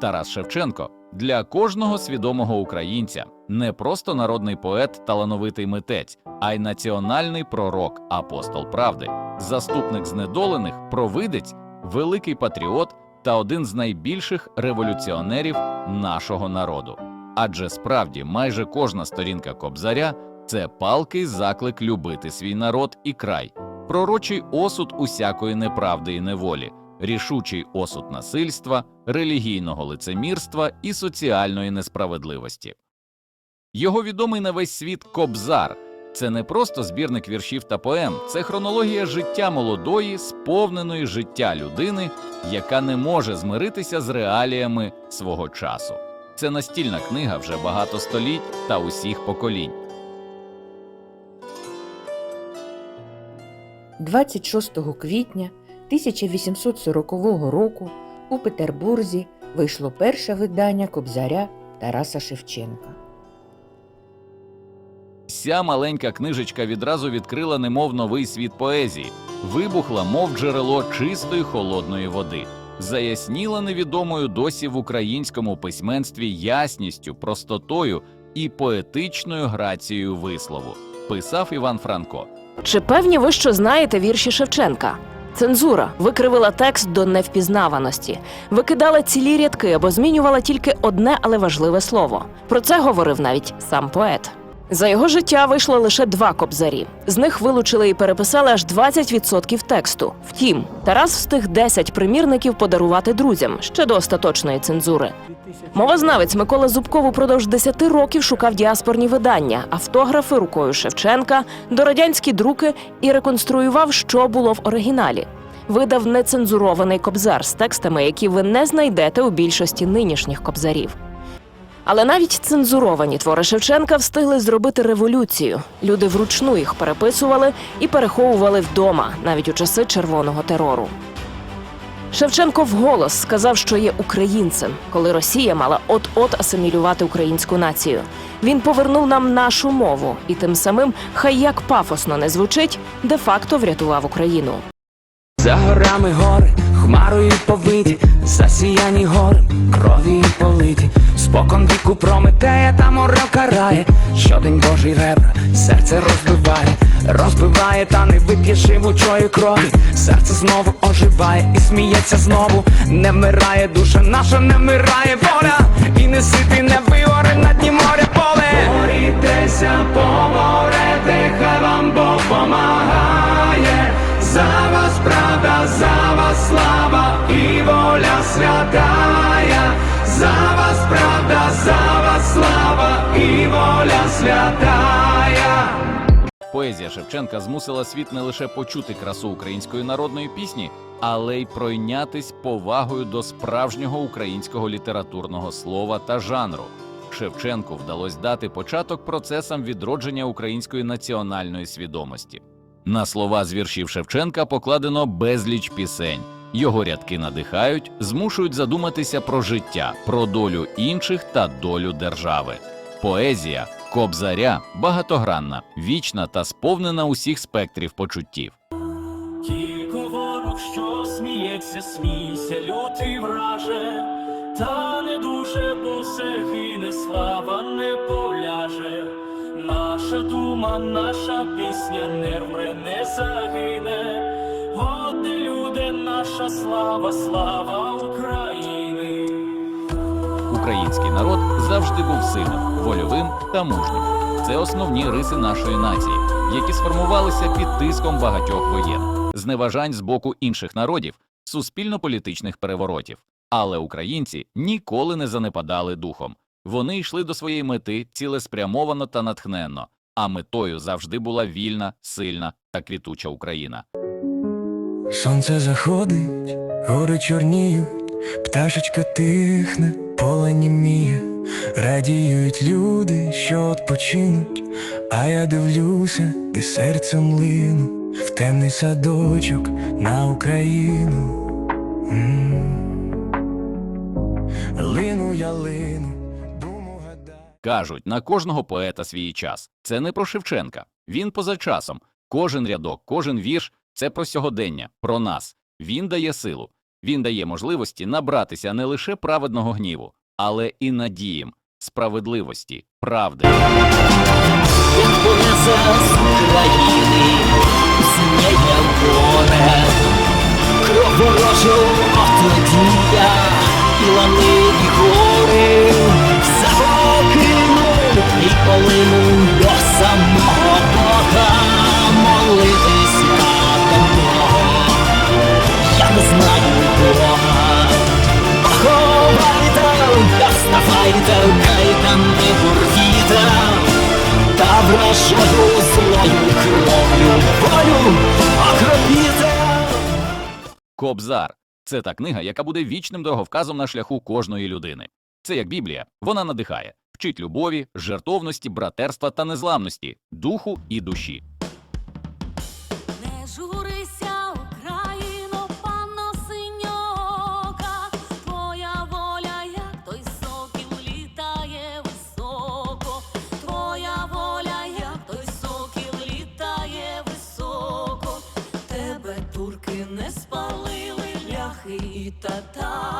Тарас Шевченко для кожного свідомого українця. Не просто народний поет, талановитий митець, а й національний пророк, апостол правди, заступник знедолених, провидець, великий патріот та один з найбільших революціонерів нашого народу. Адже справді майже кожна сторінка Кобзаря це палкий заклик любити свій народ і край, пророчий осуд усякої неправди і неволі, рішучий осуд насильства, релігійного лицемірства і соціальної несправедливості. Його відомий на весь світ Кобзар це не просто збірник віршів та поем, це хронологія життя молодої, сповненої життя людини, яка не може змиритися з реаліями свого часу. Це настільна книга вже багато століть та усіх поколінь. 26 квітня 1840 року у Петербурзі вийшло перше видання Кобзаря Тараса Шевченка. Ця маленька книжечка відразу відкрила немов новий світ поезії, вибухла, мов джерело чистої холодної води, заясніла невідомою досі в українському письменстві ясністю, простотою і поетичною грацією вислову. Писав Іван Франко. Чи певні ви, що знаєте вірші Шевченка? Цензура викривила текст до невпізнаваності, викидала цілі рядки або змінювала тільки одне, але важливе слово. Про це говорив навіть сам поет. За його життя вийшло лише два кобзарі. З них вилучили і переписали аж 20% тексту. Втім, Тарас встиг 10 примірників подарувати друзям ще до остаточної цензури. Мовознавець Микола Зубков упродовж 10 років шукав діаспорні видання, автографи рукою Шевченка, дорадянські друки і реконструював, що було в оригіналі. Видав нецензурований кобзар з текстами, які ви не знайдете у більшості нинішніх кобзарів. Але навіть цензуровані твори Шевченка встигли зробити революцію. Люди вручну їх переписували і переховували вдома, навіть у часи червоного терору. Шевченко вголос сказав, що є українцем, коли Росія мала от-от асимілювати українську націю. Він повернув нам нашу мову і тим самим, хай як пафосно не звучить, де-факто врятував Україну. За горами гори, хмарою повиті, засіяні гори, крові политі, спокон віку прометея та море карає, щодень Божий ребра, серце розбиває, розбиває, та не вип'є живучої крові, серце знову оживає і сміється знову, не вмирає душа наша, не вмирає воля, і не сити, не вигори на дні моря Поезія Шевченка змусила світ не лише почути красу української народної пісні, але й пройнятись повагою до справжнього українського літературного слова та жанру. Шевченку вдалося дати початок процесам відродження української національної свідомості. На слова з віршів Шевченка покладено безліч пісень. Його рядки надихають, змушують задуматися про життя, про долю інших та долю держави. Поезія Кобзаря багатогранна, вічна та сповнена усіх спектрів почуттів. Тільки ворог, що сміється, смійся, лютий враже, та не дуже, бо все гине, слава не поляже. Наша дума, наша пісня не вмре, не загине. От люди, наша слава, слава України. Український народ завжди був сильним, вольовим та мужнім. Це основні риси нашої нації, які сформувалися під тиском багатьох воєн, зневажань з боку інших народів, суспільно-політичних переворотів. Але українці ніколи не занепадали духом. Вони йшли до своєї мети цілеспрямовано та натхненно, а метою завжди була вільна, сильна та квітуча Україна. Сонце заходить, гори чорніють, пташечка тихне, поле німіє, радіють люди, що відпочинуть, а я дивлюся, і серцем лину в темний садочок на Україну. Лину я лину, думу гадаю. Кажуть, на кожного поета свій час. Це не про Шевченка. Він поза часом. Кожен рядок, кожен вірш це про сьогодення, про нас. Він дає силу. Він дає можливості набратися не лише праведного гніву, але і надієм, справедливості, правди. Кров ворожу автодія, і лани, і гори, вражою злою кров'ю волю окропіте. Кобзар це та книга, яка буде вічним дороговказом на шляху кожної людини. Це як Біблія, вона надихає, вчить любові, жертовності, братерства та незламності, духу і душі. високо,